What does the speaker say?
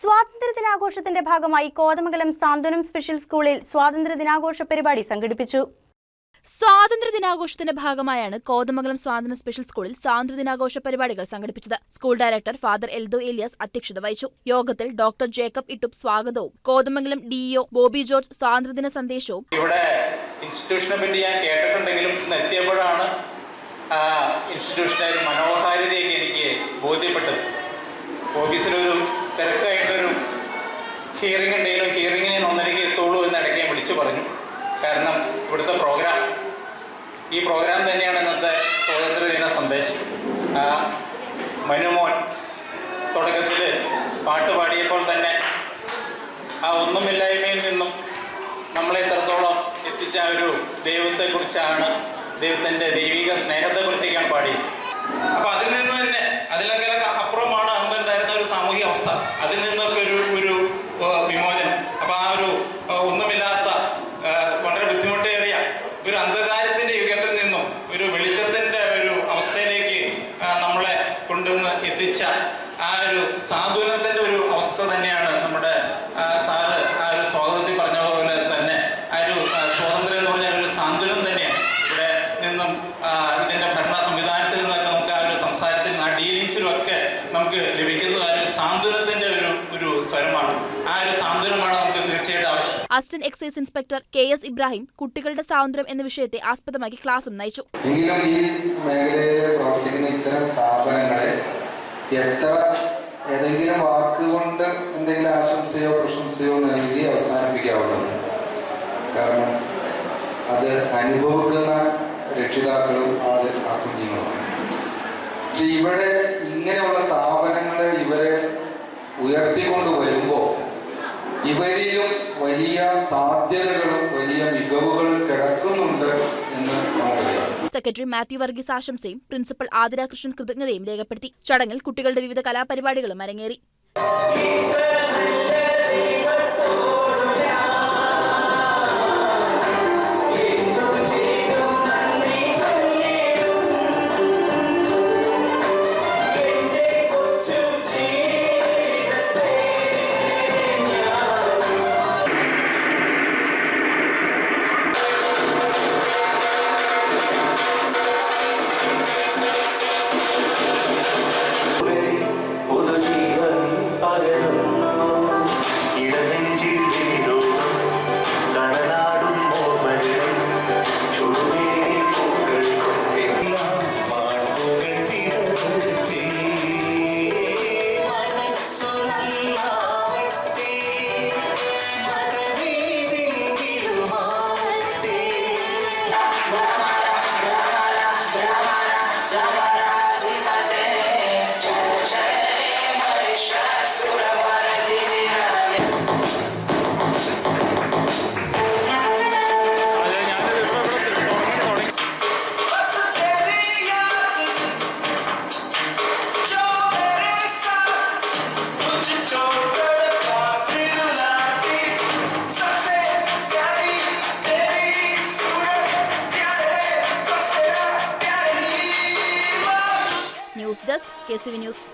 സ്വാതന്ത്ര്യദിനാഘോഷത്തിന്റെ ഭാഗമായി കോതമംഗലം സാന്ത്വനം സ്പെഷ്യൽ സ്കൂളിൽ സ്വാതന്ത്ര്യദിനാഘോഷ പരിപാടി സംഘടിപ്പിച്ചു. സ്വാതന്ത്ര്യ ദിനാഘോഷത്തിന്റെ ഭാഗമായാണ് കോതമംഗലം സ്വാതന്ത്ര്യ സ്പെഷ്യൽ സ്കൂളിൽ സ്വാതന്ത്ര്യ ദിനാഘോഷ പരിപാടികൾ സംഘടിപ്പിച്ചത്. School director father Eldo Elias അധ്യക്ഷത വഹിച്ചു. യോഗത്തിൽ ഡോക്ടർ ജേക്കബ് ഇട്ടുപ്പ് സ്വാഗതവും. കോതമംഗലം ഡിഇഒ ബോബി ജോർജ് സ്വാതന്ത്ര്യദിന സന്ദേശവും. ഇവിടെ ഇൻസ്റ്റിറ്റ്യൂഷനെ പറ്റി ഞാൻ കേട്ടിട്ടുണ്ടെങ്കിലും എത്തിയപ്പോഴാണ് ഇൻസ്റ്റിറ്റ്യൂഷന്റെ ഒരു മനോഹാരിതയൊക്കെ എനിക്ക് ബോധ്യപ്പെട്ടത്. ഓഫീസിലൊരു ഹിയറിംഗ് ഉണ്ടെങ്കിലും ഹിയറിങ്ങിന് ഒന്നരയ്ക്ക് എത്തുള്ളൂ എന്ന് ഇടയ്ക്ക് ഞാൻ വിളിച്ചു പറഞ്ഞു. കാരണം ഇവിടുത്തെ പ്രോഗ്രാം ഈ പ്രോഗ്രാം തന്നെയാണ് ഇന്നത്തെ സ്വാതന്ത്ര്യദിന സന്ദേശം. മനുമോൻ തുടക്കത്തിൽ പാട്ട് പാടിയപ്പോൾ തന്നെ ആ ഒന്നുമില്ലായ്മയിൽ നിന്നും നമ്മളെ എത്രത്തോളം എത്തിച്ച ഒരു ദൈവത്തെക്കുറിച്ചാണ് ദൈവത്തിന്റെ ദൈവിക സ്നേഹത്തെക്കുറിച്ചൊക്കെയാണ് പാടിയത്. അപ്പോൾ അതിൽ നിന്ന് തന്നെ അതിലൊക്കെ അപ്പുറമാണ് അന്ന് ഉണ്ടായിരുന്ന ഒരു സാമൂഹിക അവസ്ഥ അതിൽ നിന്നൊക്കെ ഒരു ഒരു ആ, വിമോചനം അപ്പോൾ ആ ഒരു ആ, ഒന്നുമില്ലാത്ത വളരെ ബുദ്ധിമുട്ടേറിയ ഒരു അന്ധകാരത്തിന്റെ യുഗത്തിൽ നിന്നും ഒരു വെളിച്ചത്തിന്റെ ഒരു അവസ്ഥയിലേക്ക് നമ്മളെ കൊണ്ടുവന്ന് എത്തിച്ച ആ ഒരു സാധുനത്തിന്റെ ഒരു അവസ്ഥ തന്നെയാണ് നമ്മുടെ സാറ് ആ ഒരു സ്വാതന്ത്ര്യം പറഞ്ഞ പോലെ തന്നെ ആ ഒരു സ്വാതന്ത്ര്യം എന്ന് പറഞ്ഞ ഒരു സാന്ത്വനം തന്നെയാണ്. ഇവിടെ നിന്നും ഇതിന്റെ ഭരണ സംവിധാനത്തിൽ നിന്നൊക്കെ നമുക്ക് ആ ഒരു സംസാരത്തിൽ ആ ഡീലിങ്സിലും ഒക്കെ നമുക്ക് ലഭിക്കുന്നത് ആ ഒരു സാന്ത്വനത്തിന്റെ ഒരു ഒരു സ്വരമാണ്. ആ ഒരു സാന്ത്വനമാണ് assistant excise inspector K S Ibrahim കുട്ടികളുടെ സ്വാതന്ത്ര്യം എന്ന വിഷയത്തെ ആസ്പദമാക്കി ക്ലാസും നയിച്ചു. എങ്കിലും ഈ മേഖലയിൽ ഇത്തരം സ്ഥാപനങ്ങളെ എത്ര ഏതെങ്കിലും വാക്കുകൊണ്ട് എന്തെങ്കിലും ആശംസയോ പ്രശംസയോ നൽകി അവസാനിപ്പിക്കാവുന്നതാണ്. കാരണം അത് അനുഭവിക്കുന്ന രക്ഷിതാക്കളും അത് ആ കുഞ്ഞുങ്ങളുമാണ് പക്ഷെ ഇവിടെ ഇങ്ങനെയുള്ള സ്ഥാപനങ്ങളെ ഇവരെ ഉയർത്തിക്കൊണ്ട് വരുമ്പോൾ ഇവരിലും വലിയ സാധ്യതകളും വലിയ മികവുകളും കിടക്കുന്നുണ്ട് എന്ന് നമുക്കറിയാം. സെക്രട്ടറി മാത്യു വർഗീസ് ആശംസയും പ്രിൻസിപ്പൽ ആതിരാകൃഷ്ണൻ കൃതജ്ഞതയും രേഖപ്പെടുത്തി. ചടങ്ങിൽ കുട്ടികളുടെ വിവിധ കലാപരിപാടികളും അരങ്ങേറി. Desk K news